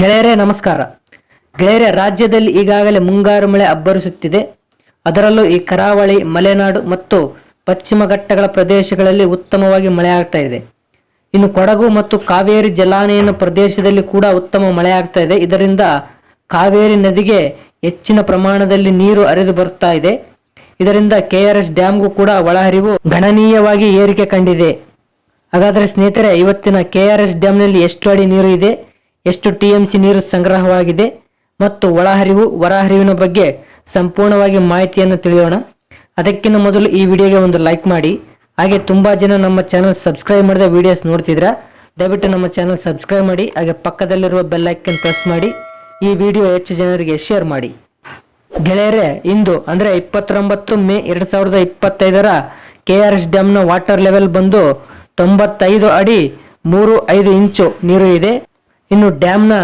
ಗೆಳೆಯರೇ, ನಮಸ್ಕಾರ. ಗೆಳೆಯರೇ, ರಾಜ್ಯದಲ್ಲಿ ಈಗಾಗಲೇ ಮುಂಗಾರು ಮಳೆ ಅಬ್ಬರಿಸುತ್ತಿದೆ. ಅದರಲ್ಲೂ ಈ ಕರಾವಳಿ, ಮಲೆನಾಡು ಮತ್ತು ಪಶ್ಚಿಮ ಘಟ್ಟಗಳ ಪ್ರದೇಶಗಳಲ್ಲಿ ಉತ್ತಮವಾಗಿ ಮಳೆ ಆಗ್ತಾ ಇದೆ. ಇನ್ನು ಕೊಡಗು ಮತ್ತು ಕಾವೇರಿ ಜಲಾನಯನ ಪ್ರದೇಶದಲ್ಲಿ ಕೂಡ ಉತ್ತಮ ಮಳೆ ಆಗ್ತಾ ಇದೆ. ಇದರಿಂದ ಕಾವೇರಿ ನದಿಗೆ ಹೆಚ್ಚಿನ ಪ್ರಮಾಣದಲ್ಲಿ ನೀರು ಹರಿದು ಬರ್ತಾ ಇದೆ. ಇದರಿಂದ ಕೆ ಆರ್ ಎಸ್ ಡ್ಯಾಮ್ಗೂ ಕೂಡ ಒಳಹರಿವು ಗಣನೀಯವಾಗಿ ಏರಿಕೆ ಕಂಡಿದೆ. ಹಾಗಾದರೆ ಸ್ನೇಹಿತರೆ, ಇವತ್ತಿನ ಕೆ ಆರ್ ಎಸ್ ಡ್ಯಾಮ್ನಲ್ಲಿ ಎಷ್ಟು ಅಡಿ ನೀರು ಇದೆ? ಎಷ್ಟು ಟಿ ಎಂ ಸಿ ನೀರು ಸಂಗ್ರಹವಾಗಿದೆ ಮತ್ತು ಒಳಹರಿವು, ಹೊರಹರಿವಿನ ಬಗ್ಗೆ ಸಂಪೂರ್ಣವಾಗಿ ಮಾಹಿತಿಯನ್ನು ತಿಳಿಯೋಣ. ಅದಕ್ಕಿಂತ ಮೊದಲು ಈ ವಿಡಿಯೋಗೆ ಒಂದು ಲೈಕ್ ಮಾಡಿ. ಹಾಗೆ ತುಂಬ ಜನ ನಮ್ಮ ಚಾನಲ್ ಸಬ್ಸ್ಕ್ರೈಬ್ ಮಾಡಿದ ವಿಡಿಯೋಸ್ ನೋಡ್ತಿದ್ರೆ, ದಯವಿಟ್ಟು ನಮ್ಮ ಚಾನಲ್ ಸಬ್ಸ್ಕ್ರೈಬ್ ಮಾಡಿ, ಹಾಗೆ ಪಕ್ಕದಲ್ಲಿರುವ ಬೆಲ್ ಐಕನ್ ಪ್ರೆಸ್ ಮಾಡಿ, ಈ ವಿಡಿಯೋ ಹೆಚ್ಚು ಜನರಿಗೆ ಶೇರ್ ಮಾಡಿ. ಗೆಳೆಯರೇ, ಇಂದು ಅಂದರೆ ಇಪ್ಪತ್ತೊಂಬತ್ತು ಮೇ ಎರಡು ಸಾವಿರದ ಇಪ್ಪತ್ತೈದರ ಕೆ ಆರ್ ಎಸ್ ಡ್ಯಾಮ್ನ ವಾಟರ್ ಲೆವೆಲ್ ಬಂದು ತೊಂಬತ್ತೈದು ಅಡಿ ಮೂರು ಐದು ಇಂಚು ನೀರು ಇದೆ. ಇನ್ನು ಡ್ಯಾಮ್ನ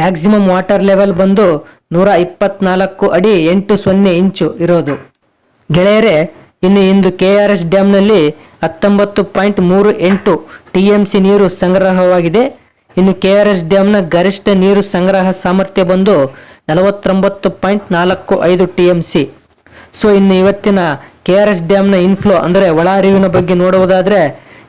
ಮ್ಯಾಕ್ಸಿಮಮ್ ವಾಟರ್ ಲೆವೆಲ್ ಬಂದು ನೂರ ಇಪ್ಪತ್ನಾಲ್ಕು ಅಡಿ ಎಂಟು ಸೊನ್ನೆ ಇಂಚು ಇರೋದು. ಗೆಳೆಯರೇ, ಇನ್ನು ಇಂದು ಕೆ ಆರ್ ಎಸ್ ಡ್ಯಾಮ್ನಲ್ಲಿ ಹತ್ತೊಂಬತ್ತು ಪಾಯಿಂಟ್ ಮೂರು ಎಂಟು ಟಿ ಎಂ ಸಿ ನೀರು ಸಂಗ್ರಹವಾಗಿದೆ. ಇನ್ನು ಕೆ ಆರ್ ಎಸ್ ಡ್ಯಾಮ್ನ ಗರಿಷ್ಠ ನೀರು ಸಂಗ್ರಹ ಸಾಮರ್ಥ್ಯ ಬಂದು ನಲವತ್ತೊಂಬತ್ತು ಪಾಯಿಂಟ್ ನಾಲ್ಕು ಐದು ಟಿ ಎಂ ಸಿ. ಸೊ, ಇನ್ನು ಇವತ್ತಿನ ಕೆ ಆರ್ ಎಸ್ ಡ್ಯಾಮ್ನ ಇನ್ಫ್ಲೋ ಅಂದರೆ ಒಳಹರಿವಿನ ಬಗ್ಗೆ ನೋಡುವುದಾದರೆ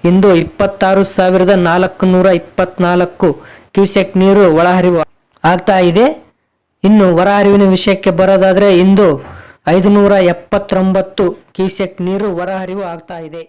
ಇಂದು ಇಪ್ಪತ್ತಾರು ಸಾವಿರದ ನಾಲ್ಕು ನೂರ ಇಪ್ಪತ್ನಾಲ್ಕು ಕ್ಯೂಸೆಕ್ ನೀರು ಒಳಹರಿವು ಆಗ್ತಾ ಇದೆ. ಇನ್ನು ಹೊರಹರಿವಿನ ವಿಷಯಕ್ಕೆ ಬರೋದಾದ್ರೆ ಇಂದು ಐದುನೂರ ಎಪ್ಪತ್ತೊಂಬತ್ತು ಕ್ಯೂಸೆಕ್ ನೀರು ಹೊರಹರಿವು ಆಗ್ತಾ ಇದೆ.